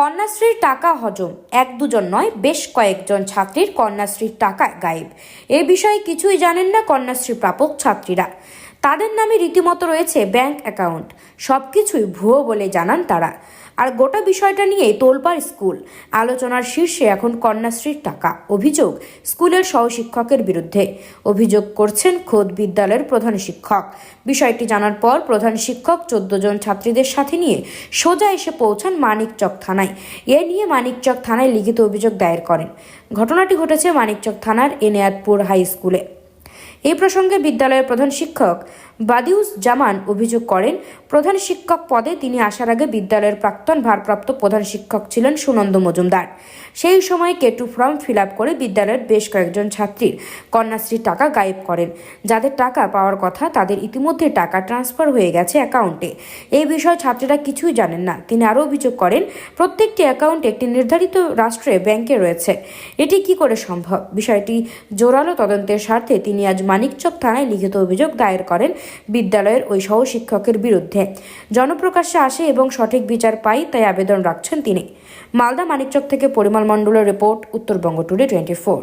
কন্যাশ্রীর টাকা হজম। এক দুজন নয়, বেশ কয়েকজন ছাত্রীর কন্যাশ্রীর টাকা গায়েব। এ বিষয়ে কিছুই জানেন না কন্যাশ্রী প্রাপক ছাত্রীরা। তাদের নামে রীতিমতো রয়েছে ব্যাংক অ্যাকাউন্ট। সব কিছুই ভুয়ো বলে জানান তারা। আর গোটা বিষয়টা নিয়ে তোলপাড় স্কুল। আলোচনার শীর্ষে এখন কন্যাশ্রীর টাকা। অভিযোগ, স্কুলের সহশিক্ষকের বিরুদ্ধে। অভিযোগ করছেন খোদ বিদ্যালয়ের প্রধান শিক্ষক। বিষয়টি জানার পর প্রধান শিক্ষক চোদ্দ জন ছাত্রীদের সাথে নিয়ে সোজা এসে পৌঁছান মানিকচক থানায়। এ নিয়ে মানিকচক থানায় লিখিত অভিযোগ দায়ের করেন। ঘটনাটি ঘটেছে মানিকচক থানার এনায়াতপুর হাই স্কুলে। এই প্রসঙ্গে বিদ্যালয়ের প্রধান শিক্ষক বাদিউস জামান অভিযোগ করেন, প্রধান শিক্ষক পদে তিনি আসার আগে বিদ্যালয়ের প্রাক্তন ভারপ্রাপ্ত প্রধান শিক্ষক ছিলেন সুনন্দ মজুমদার। সেই সময় কেটু ফর্ম ফিল করে বিদ্যালয়ের বেশ কয়েকজন ছাত্রীর কন্যাশ্রীর টাকা গায়েব করেন। যাদের টাকা পাওয়ার কথা তাদের ইতিমধ্যে টাকা ট্রান্সফার হয়ে গেছে অ্যাকাউন্টে। এই বিষয়ে ছাত্রীরা কিছুই জানেন না। তিনি আরও অভিযোগ করেন, প্রত্যেকটি অ্যাকাউন্ট একটি নির্ধারিত রাষ্ট্রে, ব্যাংকে রয়েছে। এটি কি করে সম্ভব? বিষয়টি জোরালো তদন্তের স্বার্থে তিনি আজ মানিকচক থানায় লিখিত অভিযোগ দায়ের করেন। বিদ্যালয়ের ওই সহ শিক্ষকের বিরুদ্ধে। জনপ্রকাশ্যে আসে এবং সঠিক বিচার পাই তাই আবেদন রাখছেন তিনি। মালদা মানিকচক থেকে পরিমল মণ্ডলের report, Uttarbanga today twenty four.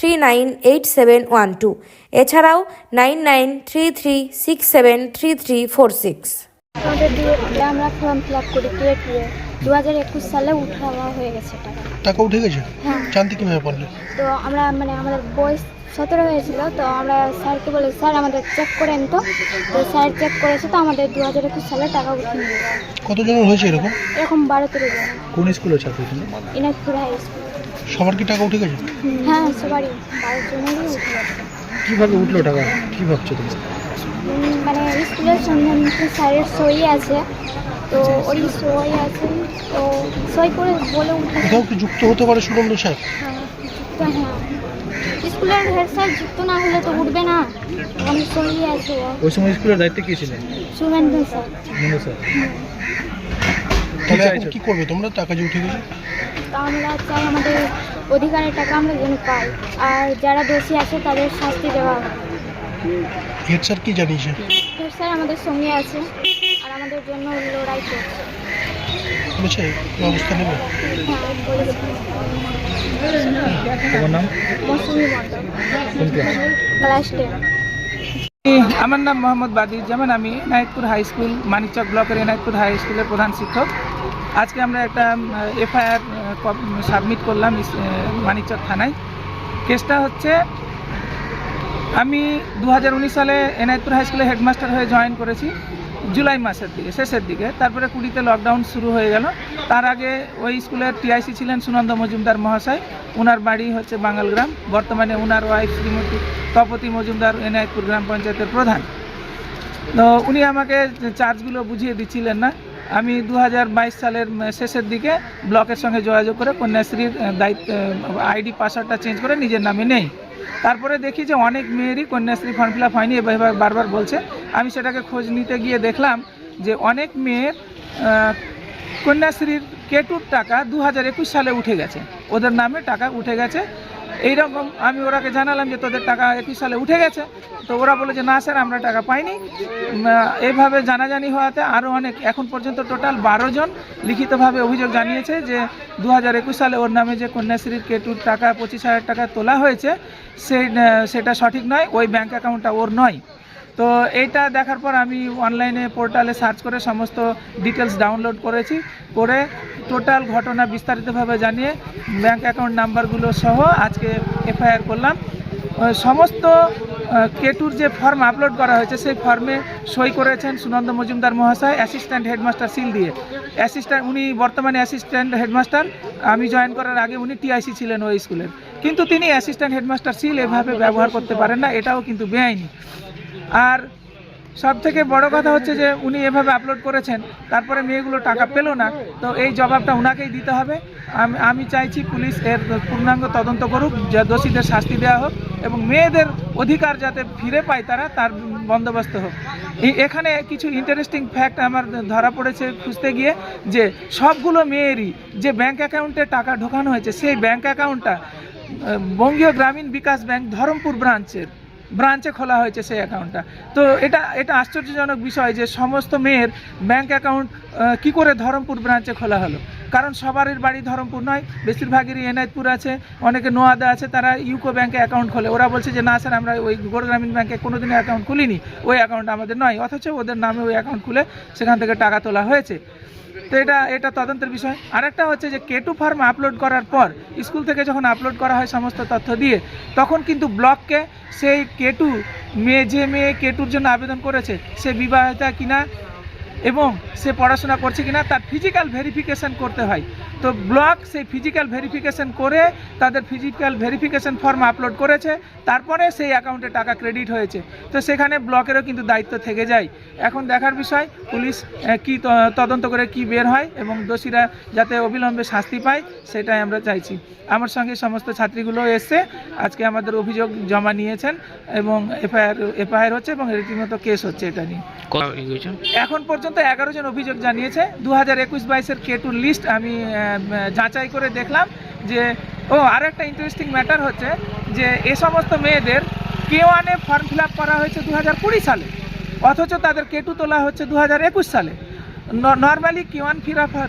three nine eight seven one two এছাড়াও nine nine three three six seven three three four six আমাদের দিয়ে আমরা ফর্ম ফিল আপ করি টুয়ে টুয়ে দু হাজার একুশ সালে উঠাওয়া হয়ে গেছে টাকা। টাকা উঠে গেছে? হ্যাঁ। জানতে কীভাবে পারলে? তো আমরা মানে আমাদের বয়স সতেরো হয়েছিল তো আমরা স্যারকে বলে স্যার আমাদের চেক করেন তো। তো স্যার চেক করেছে তো আমাদের দু হাজার একুশ সালে টাকা উঠে নিয়ে গেছে। কতজনের হয়েছে এরকম? এরকম বারো তেরো জন। কোন ছাত্র তুমি ইনাজপুর হাই স্কুল। সবার কি টাকা উঠে গেছে? হ্যাঁ সবারই। বারো জনেরই উঠে গেছে। কীভাবে উঠল টাকা? কি ভাবছ তুমি? মানে স্কুলের সম্বন্ধে স্যারের সই আছে। তো ওই সই আছে। তো সই করে বলে উঠে কোথাও কি যুক্ত হতে পারে সুনন্দ স্যার? হ্যাঁ, হ্যাঁ। স্কুলের হেড স্যার যুক্ত না হলে তো উঠবে না। আমি সই আছে। ওই সময় স্কুলের দায়িত্বে কে ছিলেন? শুভেন্দু স্যার। স্যার। তাহলে এখন কি করবে? তোমরা টাকা যে উঠে গেছে তো আমরা চাই আমাদের অধিকারের টাকা আমরা যেন পাই। আর যারা দোষী আছে তাদের শাস্তি দেওয়া হয় হেড স্যার কি জানিয়েছে? হেড স্যার আমাদের সঙ্গে আছে আর আমাদের জন্য লড়াই করছে। বলেছে ব্যবস্থা নেবে? হ্যাঁ তোমার নাম? মৌসুমি মণ্ডল। কোন ক্লাস ক্লাস টেন। আমার নাম মোহাম্মদ বাদিউজ্জামান। আমি এনায়তপুর হাই স্কুল মানিকচক ব্লকের এনায়তপুর হাই স্কুলের প্রধান শিক্ষক। আজকে আমরা একটা এফআইআর সাবমিট করলাম মানিকচক থানায়। কেসটা হচ্ছে, আমি দু হাজার উনিশ সালে এনায়তপুর হাই স্কুলে হেডমাস্টার হয়ে জয়েন করেছি, জুলাই মাসের দিকে, শেষের দিকে। তারপরে কুড়িতে লকডাউন শুরু হয়ে গেল। তার আগে ওই স্কুলের টিআইসি ছিলেন সুনন্দ মজুমদার মহাশয়। ওনার বাড়ি হচ্ছে বাঙালগ্রাম বর্তমানে ওনার ওয়াইফ শ্রীমতী তপতি মজুমদার এনায়তপুর গ্রাম পঞ্চায়েতের প্রধান। তো উনি আমাকে চার্জগুলো বুঝিয়ে দিচ্ছিলেন না আমি দু হাজার বাইশ সালের শেষের দিকে ব্লকের সঙ্গে যোগাযোগ করে কন্যাশ্রীর দায়িত্ব আইডি, পাসওয়ার্ডটা চেঞ্জ করে নিজের নামে নেই। তারপরে দেখি যে অনেক মেয়েরই কন্যাশ্রী ফর্ম ফিল আপ হয়নি, এবার বারবার বলছে। আমি সেটাকে খোঁজ নিতে গিয়ে দেখলাম যে অনেক মেয়ের কন্যাশ্রীর কেটুর টাকা দু হাজার একুশ সালে উঠে গেছে। ওদের নামে টাকা উঠে গেছে। এইরকম আমি ওরাকে জানালাম যে তোদের টাকা একুশ সালে উঠে গেছে। তো ওরা বলে যে, না স্যার, আমরা টাকা পাইনি। এইভাবে জানাজানি হওয়াতে আরও অনেক, এখন পর্যন্ত টোটাল বারো জন লিখিতভাবে অভিযোগ জানিয়েছে যে দু একুশ সালে ওর নামে যে কন্যাশ্রীর কেটুর টাকা, পঁচিশ হাজার টাকা তোলা হয়েছে, সেই সেটা সঠিক নয়, ওই ব্যাঙ্ক অ্যাকাউন্টটা ওর নয়। তো এইটা দেখার পর আমি অনলাইনে পোর্টালে সার্চ করে সমস্ত ডিটেলস ডাউনলোড করেছি, করে টোটাল ঘটনা বিস্তারিতভাবে জানিয়ে ব্যাংক অ্যাকাউন্ট নাম্বারগুলো সহ আজকে এফআইআর করলাম। সমস্ত কেটুর যে ফর্ম আপলোড করা হয়েছে, সেই ফর্মে সই করেছেন সুনন্দ মজুমদার মহাশয় অ্যাসিস্ট্যান্ট হেডমাস্টার সিল দিয়ে। অ্যাসিস্ট্যান্ট উনি বর্তমানে অ্যাসিস্ট্যান্ট হেডমাস্টার আমি জয়েন করার আগে উনি টিআইসি ছিলেন ওই স্কুলের কিন্তু তিনি অ্যাসিস্ট্যান্ট হেডমাস্টার সিল এভাবে ব্যবহার করতে পারেন না, এটাও কিন্তু বেআইনি। আর সব থেকে বড় কথা হচ্ছে যে উনি এভাবে আপলোড করেছেন, তারপরে মেয়েগুলো টাকা পেল না, তো এই জবাবটা ওনাকেই দিতে হবে। আমি আমি চাইছি পুলিশ এর পূর্ণাঙ্গ তদন্ত করুক, যা দোষীদের শাস্তি দেওয়া হোক, এবং মেয়েদের অধিকার যাতে ফিরে পায় তারা, তার বন্দোবস্ত হোক। এখানে কিছু ইন্টারেস্টিং ফ্যাক্ট আমার ধরা পড়েছে খুঁজতে গিয়ে, যে সবগুলো মেয়েরই যে ব্যাংক অ্যাকাউন্টে টাকা ঢোকানো হয়েছে, সেই ব্যাংক অ্যাকাউন্টটা বঙ্গীয় গ্রামীণ বিকাশ ব্যাংক ধরমপুর ব্রাঞ্চের ব্রাঞ্চে খোলা হয়েছে সেই অ্যাকাউন্টটা তো এটা এটা আশ্চর্যজনক বিষয় যে সমস্ত মেয়ের ব্যাংক অ্যাকাউন্ট কি করে ধরমপুর ব্রাঞ্চে খোলা হলো? কারণ সবারই বাড়ি ধরমপুর নয়, বেশিরভাগেরই এনায়তপুর আছে, অনেকে নোয়াদা আছে, তারা ইউকো ব্যাংকে অ্যাকাউন্ট খোলে। ওরা বলছে যে, না স্যার, আমরা ওই গোর গ্রামীণ ব্যাংকে কোনোদিনই অ্যাকাউন্ট খুলিনি। ওই অ্যাকাউন্ট আমাদের নয়, অথচ ওদের নামে ওই অ্যাকাউন্ট খুলে সেখান থেকে টাকা তোলা হয়েছে। তো এটা এটা তদন্তের বিষয়। আরেকটা হচ্ছে যে কেটু ফার্ম আপলোড করার পর, স্কুল থেকে যখন আপলোড করা হয় সমস্ত তথ্য দিয়ে, তখন কিন্তু ব্লককে সেই কেটু মেয়ে যে মেয়ে কেটুর জন্য আবেদন করেছে, সে বিবাহিতা কিনা এবং সে পড়াশোনা করছে কিনা, তার ফিজিক্যাল ভেরিফিকেশান করতে হয়। তো ব্লক সেই ফিজিক্যাল ভেরিফিকেশন করে তাদের ফিজিক্যাল ভেরিফিকেশন ফর্ম আপলোড করেছে তারপরে সেই অ্যাকাউন্টে টাকা ক্রেডিট হয়েছে। তো সেখানে ব্লকেরও কিন্তু দায়িত্ব থেকে যায়। এখন দেখার বিষয় পুলিশ কি তদন্ত করে কি বের হয় এবং দোষীরা যাতে অবিলম্বে শাস্তি পায় সেটাই আমরা চাইছি। আমার সঙ্গে সমস্ত ছাত্রীগুলো এসছে আজকে আমাদের অভিযোগ জমা নিয়েছেন এবং এফআইআর এফআইআর হচ্ছে এবং রীতিমতো কেস হচ্ছে এটা নিয়ে। এখন পর্যন্ত এগারো জন অভিযোগ জানিয়েছে দু হাজার একুশ বাইশের কেটুর লিস্ট আমি যাচাই করে দেখলাম যে, ও, আর একটা ইন্টারেস্টিং ম্যাটার হচ্ছে যে, এ সমস্ত মেয়েদের কে ওয়ানে ফর্ম ফিল করা হয়েছে দু হাজার কুড়ি সালে। অথচ তাদের কেটু তোলা হচ্ছে দু হাজার একুশ সালে। Normally K one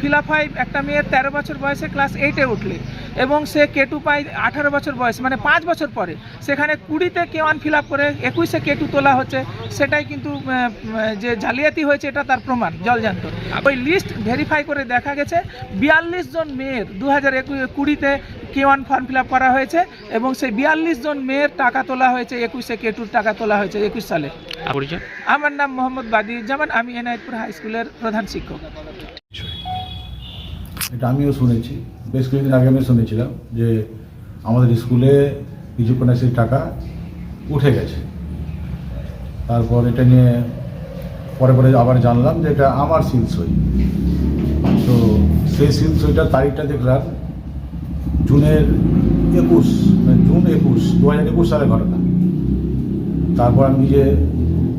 fill up একটা মেয়ের তেরো বছর বয়সে ক্লাস এইটে উঠলে এবং সে কেটু পায় আঠারো বছর বয়স মানে পাঁচ বছর পরে। সেখানে কুড়িতে কে ওয়ান ফিল আপ করে একুশে কেটু তোলা হচ্ছে। সেটাই কিন্তু যে জালিয়াতি হয়েছে এটা তার প্রমাণ জলজান্ত ওই লিস্ট ভেরিফাই করে দেখা গেছে, বিয়াল্লিশ জন মেয়ের দু হাজার একুশ কুড়িতে K one form fill up করা হয়েছে এবং সেই বিয়াল্লিশ জন মেয়ের টাকা তোলা হয়েছে একুশে কেটুর টাকা তোলা হয়েছে একুশ সালে। আমার নাম মোহাম্মদ বাদিউজ্জামান আমি এনায়তপুর হাই স্কুলের প্রধান শিক্ষক। এটা আমিও শুনেছি বেশ কিছুদিন আগে আমি শুনেছিলাম যে আমাদের স্কুলে কিছু কন্যাশ্রীর টাকা উঠে গেছে। তারপর এটা নিয়ে পরে পরে আবার জানলাম যে এটা আমার সিল সই। তো সেই সিল সইটার তারিখটা দেখলাম জুনের একুশ মানে জুন একুশ দু হাজার একুশ সালের ঘটনা। তারপর আমি নিজে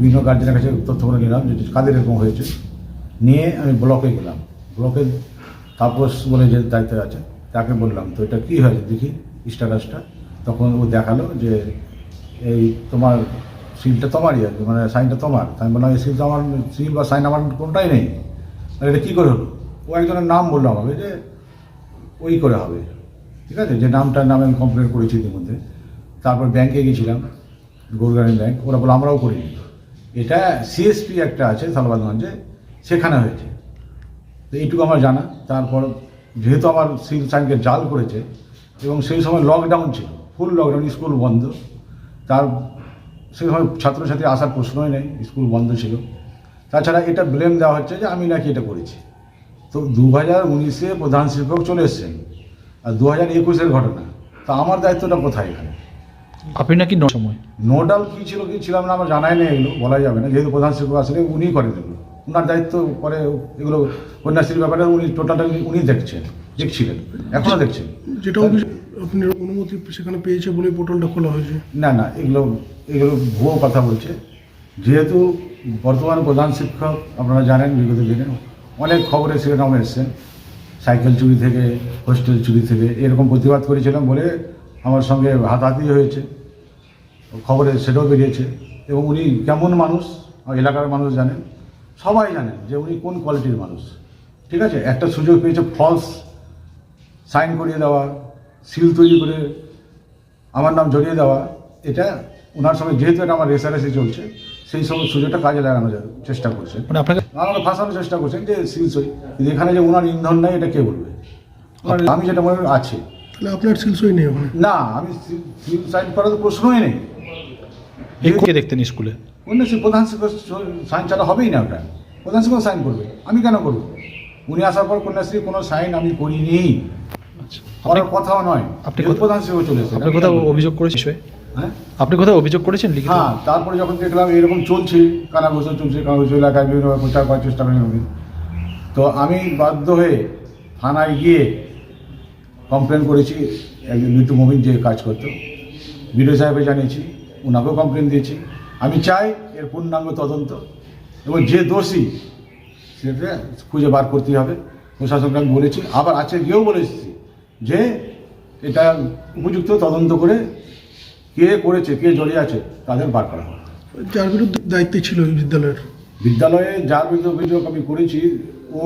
বিভিন্ন গার্জেনের কাছে তথ্যগুলো নিলাম যে কাদের এরকম হয়েছে। নিয়ে আমি ব্লকে গেলাম। ব্লকে তাপস বলে যে দায়িত্বে আছে তাকে বললাম তো এটা কী হয়েছে? দেখি স্ট্যাটাসটা তখন ও দেখাল যে এই তোমার সিলটা তোমারই কি, মানে সাইনটা তোমার। আমি বললাম এই সিল তো আমার সিল বা সাইন আমার কোনটাই নেই। আর এটা কী করে হলো? ও একজনের নাম বলল আমাকে যে ওই করে হবে। ঠিক আছে? যে নামটার নামে আমি কমপ্লেন করেছি ইতিমধ্যে। তারপর ব্যাংকে গেছিলাম গৌরগ্রামীণ ব্যাংক ওরা বলে আমরাও করিনি। এটা সিএসপি একটা আছে সালবাদগঞ্জে সেখানে হয়েছে। তো এইটুকু আমার জানা। তারপর যেহেতু আমার সিল সাইনকে জাল করেছে, এবং সেই সময় লকডাউন ছিল ফুল লকডাউন স্কুল বন্ধ। তার সেই সময় ছাত্রছাত্রী আসার প্রশ্নই নেই, স্কুল বন্ধ ছিল। তাছাড়া এটা ব্লেম দেওয়া হচ্ছে যে আমি নাকি এটা করেছি। তো দু হাজার উনিশে প্রধান শিক্ষক চলে এসছেন। আর দু হাজার একুশের ঘটনা। তা আমার দায়িত্বটা কোথায় এখানে? আপনি নাকি সময়? নোডাল কী ছিল কি ছিলাম না আমার জানাই না এগুলো বলা যাবে না। যেহেতু প্রধান শিক্ষক আসলে উনিই করেন এগুলো ওনার দায়িত্ব পরে এগুলো কন্যাশ্রীর ব্যাপারে উনি টোটালটা উনি দেখছেন দেখছিলেন এখনও দেখছেন। যেটা আপনি অনুমতি সেখানে পেয়েছে বলে পোর্টালটা খোলা হয়েছে? না না এগুলো এগুলো ভুয়ো কথা বলছে। যেহেতু বর্তমান প্রধান শিক্ষক আপনারা জানেন বিগত দিনে অনেক খবরে শিরোনামে এসছেন সাইকেল চুরি থেকে, হোস্টেল চুরি থেকে এরকম প্রতিবাদ করেছিলাম বলে আমার সঙ্গে হাতাহাতি হয়েছে। খবরে সেটাও বেরিয়েছে। এবং উনি কেমন মানুষ এলাকার মানুষ জানেন, সবাই জানেন যে উনি কোন কোয়ালিটির মানুষ। ঠিক আছে? একটা সুযোগ পেয়েছে ফলস সাইন করিয়ে দেওয়া সিল তৈরি করে আমার নাম জড়িয়ে দেওয়া। এটা ওনার সঙ্গে, যেহেতু এটা আমার রেসারেসি চলছে সেই সব সুযোগটা কাজে লাগানো যাবে চেষ্টা করছেন মানে আপনাকে আমাকে ফাঁসানোর চেষ্টা করছেন যে সিল সই। কিন্তু এখানে যে ওনার ইন্ধন নাই এটা কে বলবে? ওনার- আমি যেটা মনে আছে। তাহলে আপনার সিলসই নেই ওখানে? না আমি সাইন করার তো প্রশ্নই নেই। কে দেখতেন স্কুলে? অন্য প্রধান শিক্ষক সাইন ছাড়া হবেই না ওটা। প্রধান শিক্ষক সাইন করবে। আমি কেন করব? উনি আসার পর কন্যাশ্রী কোনো সাইন আমি করিনি। আচ্ছা। করার কথাও নয়। আপনি প্রধান শিক্ষক চলে এসেছে আপনি কোথাও অভিযোগ করেছে হ্যাঁ? আপনি কোথাও অভিযোগ করেছেন লিখিত? হ্যাঁ তারপরে যখন দেখলাম এরকম চলছে কানাঘোষা চলছে কানা কানাঘোষা এলাকায় বিভিন্ন প্রচার করার চেষ্টা করেন। তো আমি বাধ্য হয়ে থানায় গিয়ে কমপ্লেন করেছি একজন মিটু মমিন যে কাজ করতো। বিডিও সাহেবে জানিয়েছি ওনাকেও কমপ্লেন দিয়েছি। আমি চাই এর পূর্ণাঙ্গ তদন্ত এবং যে দোষী সেটা খুঁজে বার করতে হবে। প্রশাসনকে আমি বলেছি আবার আছে গিয়েও বলেছি যে এটা উপযুক্ত তদন্ত করে কে করেছে কে জড়িয়ে আছে তাদের বার করা হবে যার বিরুদ্ধে দায়িত্বে ছিল এই বিদ্যালয়ের? বিদ্যালয়ে যার বিরুদ্ধে অভিযোগ আমি করেছি ও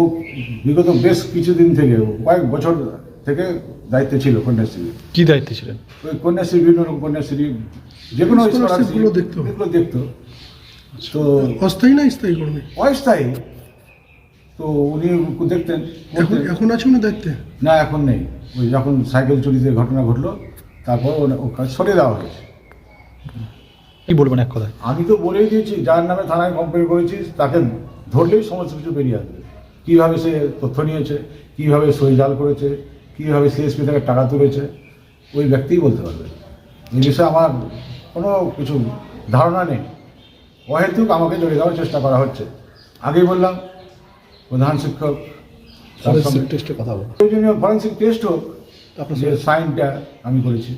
বিগত বেশ কিছুদিন থেকে কয়েক বছর থেকে দায়িত্বে ছিল কন্যাশ্রী। কি দায়িত্বে ছিলেন? ওই কন্যাশ্রী বিভিন্ন রকম কন্যাশ্রী যে কোনো দেখতো? এগুলো দেখতো। তো অস্থায়ী না স্থায়ী কর্মী অস্থায়ী। তো উনি দেখতেন এখন এখন আছে উনি দায়িত্বে? না এখন নেই। ওই যখন সাইকেল চুরিতে ঘটনা ঘটলো তারপর ও- ও কাজ সরিয়ে দেওয়া হয়েছে। কি বলবেন এক কথায়? আমি তো বলেই দিয়েছি যার নামে থানায় কমপ্লেন করেছি তাকে ধরলেই সমস্ত কিছু বেরিয়ে আসবে। কীভাবে সে তথ্য নিয়েছে কীভাবে সই জাল করেছে কীভাবে সিএসপি থেকে টাকা তুলেছে ওই ব্যক্তিই বলতে পারবে। এই বিষয়ে আমার কোনো কিছু ধারণা নেই। অহেতুক আমাকে জড়িয়ে দেওয়ার চেষ্টা করা হচ্ছে। আগেই বললাম প্রধান শিক্ষক টেস্টে কথা বলো প্রয়োজনীয় ফরেন্সিক টেস্ট হোক সাইনটা আমি করেছি।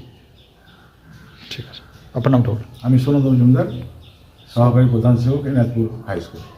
ঠিক আছে। আপনার নামটা আমি সোনদ মজুমদার সহকারী প্রধান শিক্ষক এনায়তপুর হাই স্কুল।